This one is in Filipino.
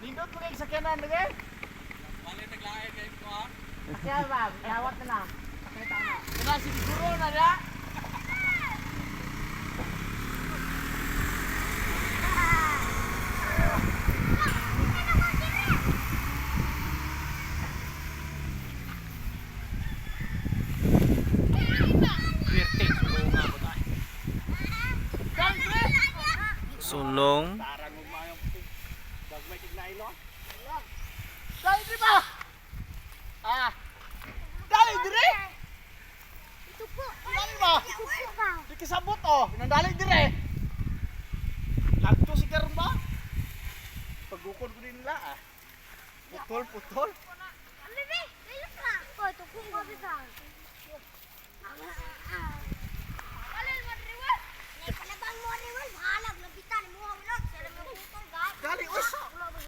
Nindot mo kayo sakyanan, lagi? Balik naglahay kayo ko ha. Kaya ba, yawat na lang. Pakita na. Kena siguro na tayo. Sulong. No? Dali di ba? Ah. Dali dire. Ito po. Dali ba? Di kasabot oh. Nandali dire. Lagto si karon ba? Pagukon ko din nila ah. Putol, putol. Bebe, ilas ka. Oh, ito po ba bisa? Ah, ah,